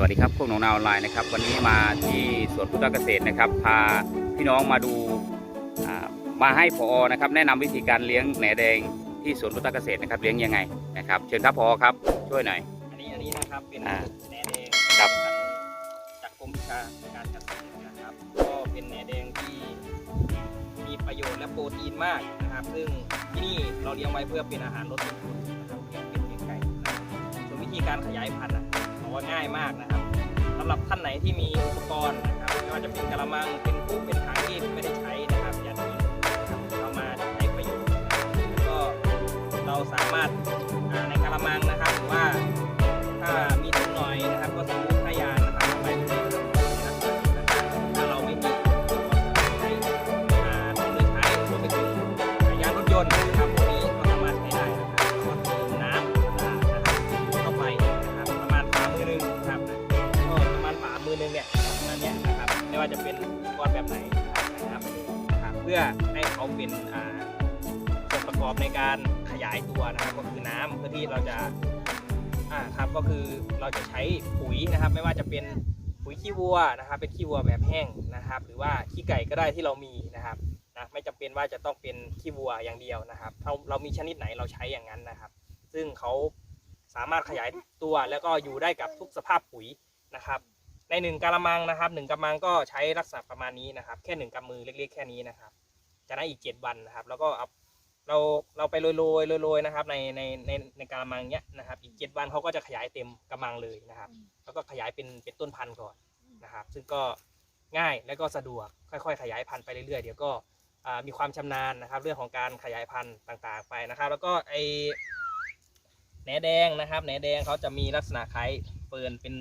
วัสดีครับพวกหนองนาออนไลน์นะครับ วันนี้มาที่สวนพุทธเกษตรนะครับ พาพี่น้องมาดูอ่ามาให้พอนะครับ แนะนำวิธีการเลี้ยงแหนแดงที่สวนพุทธเกษตรนะครับเลี้ยงยังไงนะครับ เชิญครับพอครับช่วยหน่อยอันนี้อันนี้นะครับเป็นอ่าแหนแดงครับจากกรมวิชาการเกษตรนะครับ ก็เป็นแหนแดงที่มีประโยชน์และโปรตีนมากนะครับ ซึ่งที่นี่เราเลี้ยงไว้เพื่อเป็นอาหารลดต้นทุนนะครับเลี้ยงเป็นเลี้ยงไก่นะครับส่วนวิธีการขยายพันธุ์ นะบอว่าง่ายมากนะครับสำหรับท่านไหนที่มีอุปกรณ์นะครับไม่ว่าจะเป็นกระมังเป็นผู้เป็นถังที่ จะเป็นอุปกรณ์แบบไหนนะครับเพื่อให้เขาเป็นส่วนประกอบในการขยายตัวนะครับก็คือน้ำเพื่อที่เราจะอ่าครับก็คือเราจะใช้ปุ๋ยนะครับ ไม่ว่าจะเป็นปุ๋ยขี้วัวนะครับ เป็นขี้วัวแบบแห้งนะครับ หรือว่าขี้ไก่ก็ได้ที่เรามีนะครับนะไม่จำเป็นว่าจะต้องเป็นขี้วัวอย่างเดียวนะครับเราเรามีชนิดไหนเราใช้อย่างนั้นนะครับ ซึ่งเขาสามารถขยายตัวแล้วก็อยู่ได้กับทุกสภาพปุ๋ยนะครับ ในหนึ่งกะละมังนะครับหนึ่งกะละมังก็ใช้ลักษณะประมาณนี้นะครับ แค่หนึ่งกำมือเล็กๆ แค่นี้นะครับจากนั้นอีกเจ็ดวันนะครับ แล้วก็เอาเราเราไปโรยโรยโรยโรยนะครับในในในในกระมังเนี้ยนะครับ อีกเจ็ดวันเขาก็จะขยายเต็มกระมังเลยนะครับ แล้วก็ขยายเป็นเป็นต้นพันธุ์ก่อนนะครับ ซึ่งก็ง่ายและก็สะดวกค่อยๆ ขยายพันธุ์ไปเรื่อยๆเดี๋ยวก็อ่ามีความชำนาญนะครับ เรื่องของการขยายพันธุ์ต่างๆไปนะครับ แล้วก็ไอแหนแดงนะครับแหนแดงเขาจะมีลักษณะคล้ายเฟิร์นเป็น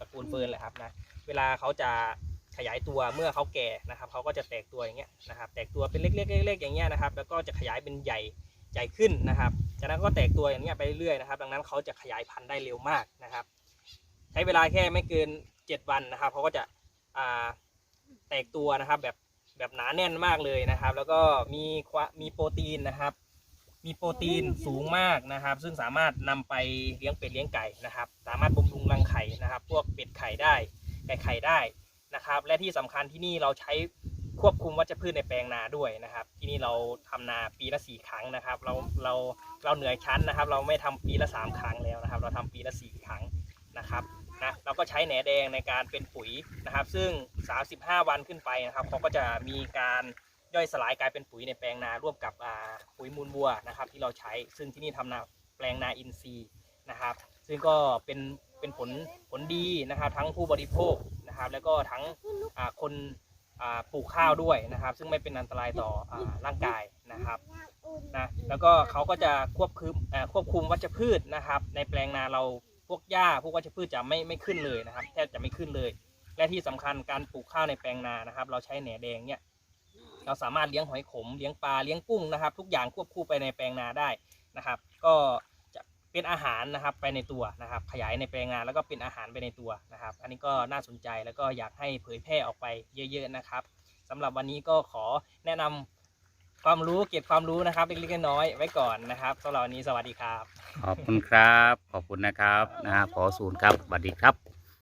ตระกูลเฟิร์นแหละครับนะเวลาเขาจะขยายตัวเมื่อเขาแก่นะครับเขาก็จะแตกตัวอย่างเงี้ยนะครับ แตกตัวเป็นเล็กๆเล็กๆอย่างเงี้ยนะครับแล้วก็จะขยายเป็นใหญ่ใหญ่ขึ้นนะครับจากนั้นก็แตกตัวอย่างเงี้ยไปเรื่อยๆนะครับดังนั้นเขาจะขยายพันธุ์ได้เร็วมากนะครับ ใช้เวลาแค่ไม่เกิน 7 วันนะครับเขาก็จะแตกตัวนะครับแบบแบบหนาแน่นมากเลยนะครับ แล้วก็มีมีโปรตีนนะครับ มีโปรตีนสูงมากนะครับ ซึ่งสามารถนำไปเลี้ยงเป็ดเลี้ยงไก่นะครับ สามารถบำรุงรังไข่นะครับ พวกเป็ดไข่ได้ไก่ไข่ได้นะครับ และที่สำคัญที่นี่เราใช้ควบคุมวัชพืชในแปลงนาด้วยนะครับ ที่นี่เราทำนาปีละสี่ครั้งนะครับ เราเราเราเหนื่อยชั้นนะครับ เราไม่ทำปีละสามครั้งแล้วนะครับ เราทำปีละสี่ครั้งนะครับนะเราก็ใช้แหนแดงในการเป็นปุ๋ยนะครับ ซึ่ง 35 วันขึ้นไปนะครับเขาก็จะมีการ ย่อยสลายกลายเป็นปุ๋ยในแปลงนาร่วมกับปุ๋ยมูลวัวนะครับ ที่เราใช้ ซึ่งที่นี่ทำนาแปลงนาอินทรีย์นะครับ ซึ่งก็เป็นเป็นผลผลดีนะครับทั้งผู้บริโภคนะครับ แล้วก็ทั้งคนปลูกข้าวด้วยนะครับ ซึ่งไม่เป็นอันตรายต่ออร่างกายนะครับนะแล้วก็เขาก็จะควบคุมควบคุมวัชพืชนะครับ ในแปลงนาเราพวกหญ้าพวกวัชพืชจะไม่ไม่ขึ้นเลยนะครับ แทบจะไม่ขึ้นเลย และที่สำคัญการปลูกข้าวในแปลงนานะครับ เราใช้แหนแดงเนี่ย เราสามารถเลี้ยงหอยขมเลี้ยงปลาเลี้ยงกุ้งนะครับ ทุกอย่างควบคู่ไปในแปลงนาได้นะครับ ก็จะเป็นอาหารนะครับไปในตัวนะครับ ขยายในแปลงนาแล้วก็เป็นอาหารไปในตัวนะครับ อันนี้ก็น่าสนใจแล้วก็อยากให้เผยแพร่ออกไปเยอะ ๆนะครับสำหรับวันนี้ก็ขอแนะนำความรู้เก็บความรู้นะครับเล็กๆน้อยๆไว้ก่อนนะครับสำหรับวันนี้สวัสดีครับ ขอบคุณครับ ขอบคุณนะครับนะฮะพอศูนย์ครับสวัสดีครับ